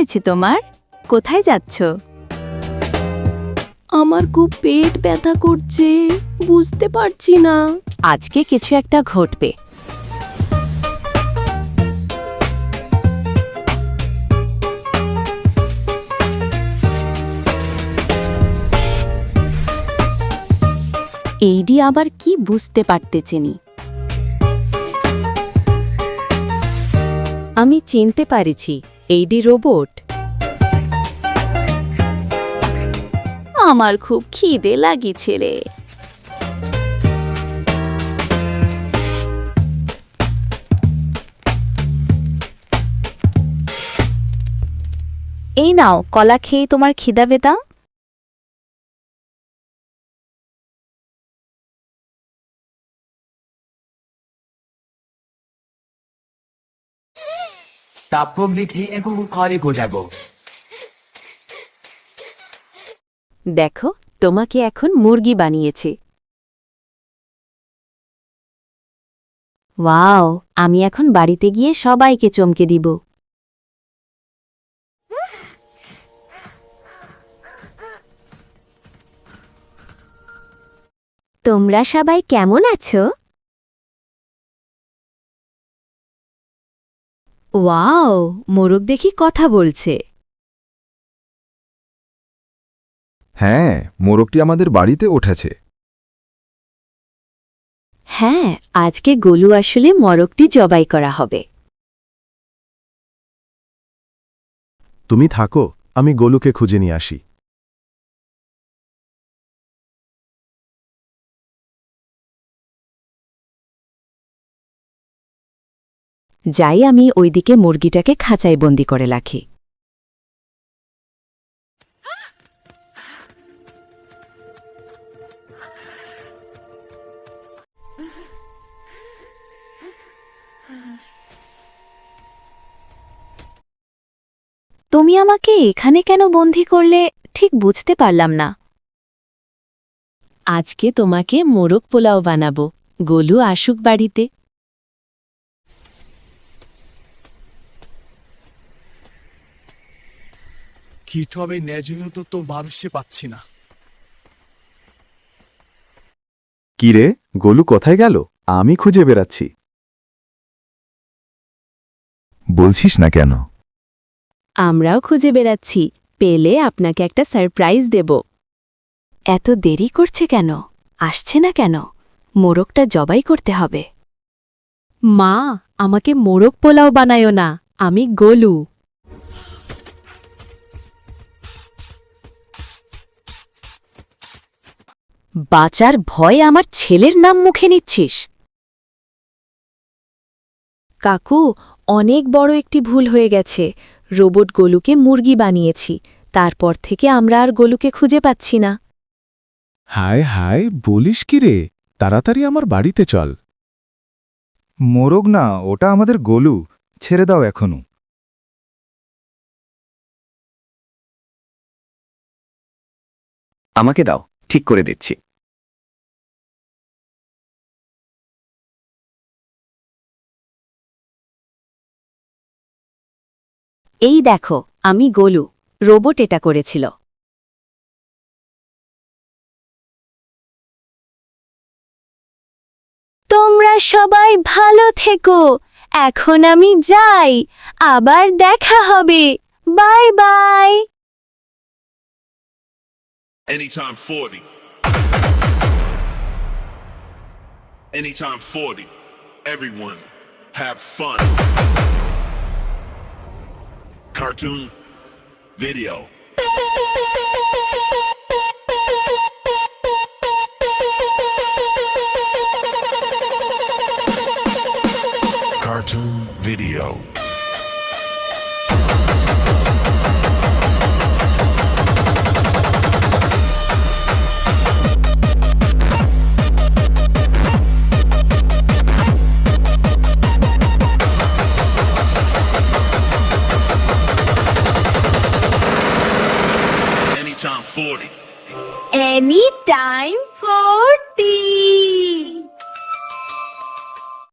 হয়েছে তোমার? কোথায় যাচ্ছ? আমার খুব পেট ব্যথা করছে বুঝতে পারছি না। আজকে কিছু একটা ঘটবে। এইডি আবার কি বুঝতে পারতেছেনি আমি চিনতে পারিছি। এইডি রোবট আমার খুব খিদে লাগি রে। এই নাও কলা খেয়ে তোমার খিদা বেদা। দেখো, তোমাকে এখন মুরগি বানিয়েছে। ওয়াও, আমি এখন বাড়িতে গিয়ে সবাইকে চমকে দিব। তোমরা সবাই কেমন আছো? ওয়াও মোরগ দেখি কথা বলছে। হ্যাঁ মোরগটি আমাদের বাড়িতে উঠেছে। হ্যাঁ আজকে গোলু আসলে মোরগটি জবাই করা হবে। তুমি থাকো আমি গোলুকে খুঁজে নিয়ে আসি। যাই আমি ওইদিকে মুরগিটাকে খাঁচায় বন্দি করে রাখি। তুমি আমাকে এখানে কেন বন্দি করলে, ঠিক বুঝতে পারলাম না। আজকে তোমাকে মোরগ পোলাও বানাবো, গোলু আসুক বাড়িতে। কিছু আমি ন্যায্য তো মানুষে পাচ্ছি না। কিরে গোলু কোথায় গেল? আমি খুঁজে বেড়াচ্ছি। বলছিস না কেন? আমরাও খুঁজে বেড়াচ্ছি পেলে আপনাকে একটা সারপ্রাইজ দেব। এত দেরি করছে কেন? আসছে না কেন? মোরগটা জবাই করতে হবে। মা আমাকে মোরগ পোলাও বানায়ো না আমি গোলু। বাঁচার ভয়ে আমার ছেলের নাম মুখে নিচ্ছিস। কাকু অনেক বড় একটি ভুল হয়ে গেছে। রোবট গোলুকে মুরগি বানিয়েছি। তারপর থেকে আমরা আর গোলুকে খুঁজে পাচ্ছি না। হায় হায় বলিস কি রে? তাড়াতাড়ি আমার বাড়িতে চল। মোরগ না ওটা আমাদের গোলু। ছেড়ে দাও এখনও আমাকে দাও ঠিক করে দিচ্ছি। এই দেখো, আমি গোলু, রোবট এটা করেছিল তোমরা সবাই ভালো থেকো, এখন আমি যাই, আবার দেখা হবে, bye bye Anytime 40. Anytime 40. Everyone, have fun. Cartoon video. Cartoon video. 40. Anytime for tea.